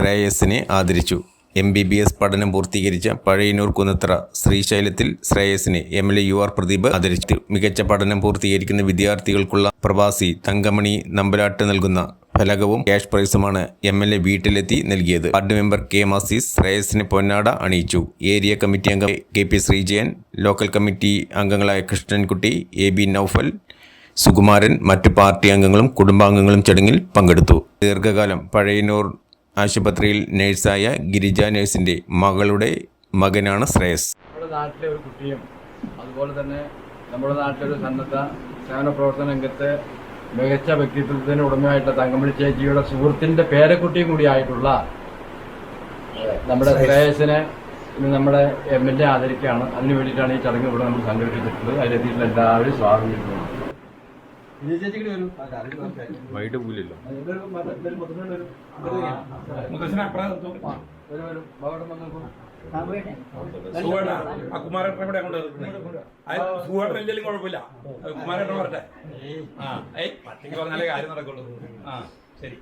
ശ്രേയസിനെ ആദരിച്ചു. M B B S പഠനം പൂർത്തീകരിച്ച പഴയന്നൂർ കുന്നത്ര ശ്രീശൈലത്തിൽ ശ്രേയസിനെ M L A U R Pradeep ആദരിച്ചു. മികച്ച പഠനം പൂർത്തീകരിക്കുന്ന വിദ്യാർത്ഥികൾക്കുള്ള പ്രവാസി തങ്കമണി നമ്പലാട്ട് നൽകുന്ന ഫലകവും ക്യാഷ് പ്രൈസുമാണ് എം എൽ എ വീട്ടിലെത്തി നൽകിയത്. വാർഡ് മെമ്പർ കെ മാസീസ് ശ്രേയസിന് പൊന്നാട അണിയിച്ചു. ഏരിയ കമ്മിറ്റി അംഗം K P Sreejayan local committee അംഗങ്ങളായ കൃഷ്ണൻകുട്ടി എ ബി നൌഫൽ സുകുമാരൻ മറ്റ് പാർട്ടി അംഗങ്ങളും കുടുംബാംഗങ്ങളും ചടങ്ങിൽ പങ്കെടുത്തു. ദീർഘകാലം പഴയന്നൂർ ആശുപത്രിയിൽ നഴ്സായ ഗിരിജ നഴ്സിന്റെ മകളുടെ മകനാണ് ശ്രേയസ്. നമ്മുടെ നാട്ടിലെ ഒരു കുട്ടിയും അതുപോലെ തന്നെ നമ്മുടെ നാട്ടിലെ ഒരു സന്നദ്ധ സേവന പ്രവർത്തന രംഗത്തെ മികച്ച വ്യക്തിത്വത്തിന് ഉടമയായിട്ടുള്ള തങ്കമണി ചേച്ചിയുടെ സുഹൃത്തിന്റെ പേരക്കുട്ടിയും കൂടി ആയിട്ടുള്ള നമ്മുടെ ശ്രേയസിനെ ഇന്ന് നമ്മുടെ എം എൽ എ ആദരിക്കുകയാണ്. അതിന് വേണ്ടിയിട്ടാണ് ഈ ചടങ്ങ് ഇവിടെ നമ്മൾ സംഘടിപ്പിച്ചിട്ടുള്ളത്. അതിലെത്തിയിട്ടുള്ള എല്ലാവരും സ്വാഗതം ചെയ്യുന്നു. വൈഡ് പോലല്ലോ മുത്തശ്ശനെ അപ്പുറം കുമാരേട്ടനെ കൂടെ അങ്ങോട്ട് സുഖേട്ടൻ ഇല്ലെങ്കിലും കുഴപ്പമില്ല. കുമാരേട്ടൻ പറട്ടെ ആ ഏയ് പട്ടിക്ക് പറഞ്ഞാലേ കാര്യം നടക്കുള്ളൂ. ആ ശരി.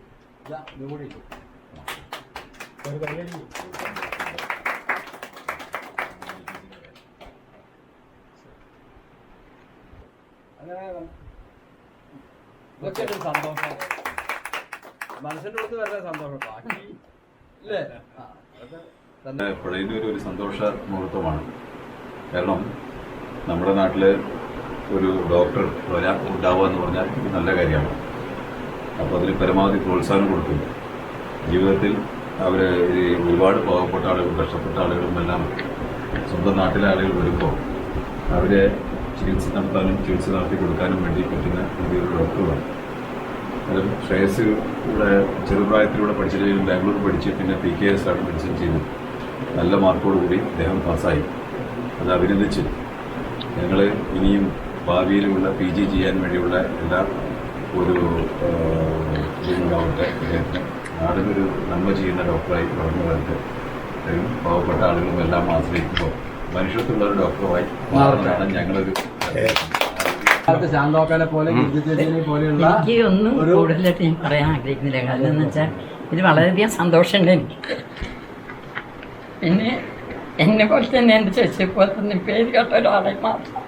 ഇതൊക്കെ ഒരു സന്തോഷം. മനസ്സിന്റെ ഉള്ളിൽ വരുന്ന സന്തോഷം. ബാക്കി ഇല്ലേ? അതൊക്കെ ഒരു സന്തോഷ മുഹൂർത്തമാണ് കാരണം നമ്മുടെ നാട്ടിൽ ഒരു ഡോക്ടർ ഉണ്ടാവുക എന്ന് പറഞ്ഞാൽ നല്ല കാര്യമാണ്. അപ്പോൾ അതിന് പരമാവധി പ്രോത്സാഹനം കൊടുക്കുന്നു ജീവിതത്തിൽ അവർ ഒരുപാട് പാവപ്പെട്ട ആളുകളും കഷ്ടപ്പെട്ട ആളുകളും എല്ലാം സ്വന്തം നാട്ടിലെ ആളുകൾ വരുമ്പോൾ അവരെ ചികിത്സ നടത്താനും ചികിത്സ നടത്തി കൊടുക്കാനും വേണ്ടി പറ്റുന്ന രീതിയിലുള്ള ഡോക്ടറാണ് അത് ശ്രേയസ് ഇവിടെ ചെറുപ്രായത്തിലൂടെ പഠിച്ചിട്ട് ബാംഗ്ലൂർ പഠിച്ച് പിന്നെ പി കെ എസ് ആണ് മെഡിസിൻ ചെയ്തു നല്ല മാർക്കോടുകൂടി അദ്ദേഹം പാസ്സായി. അത് അഭിനന്ദിച്ച്. ഞങ്ങൾ ഇനിയും ഭാവിയിലുള്ള പി ജി ചെയ്യാൻ വേണ്ടിയുള്ള എല്ലാ ഒരു ഇതുണ്ടാവട്ടെ അദ്ദേഹത്തിന് നാടിനൊരു നന്മ ചെയ്യുന്ന ഡോക്ടറായി വളർന്നു വരട്ടെ പാവപ്പെട്ട ആളുകളും എല്ലാം ആശ്രയിക്കുമ്പോൾ മനുഷ്യത്വമുള്ള ഒരു ഞങ്ങളൊരു ശാന്തോക്കാനെ പോലെ പോലെയുള്ള എനിക്ക് ഒന്നും കൂടുതലായിട്ട് ഞാൻ പറയാൻ ആഗ്രഹിക്കുന്നില്ല. കാരണം എന്ന് വെച്ചാൽ ഇത് വളരെയധികം സന്തോഷമുണ്ട് എനിക്ക്. പിന്നെ എന്നെ പോലെ തന്നെ എന്റെ ചേച്ചിയെ പോലെ തന്നെ പേര് കേട്ട ഒരാളെ മാത്രം.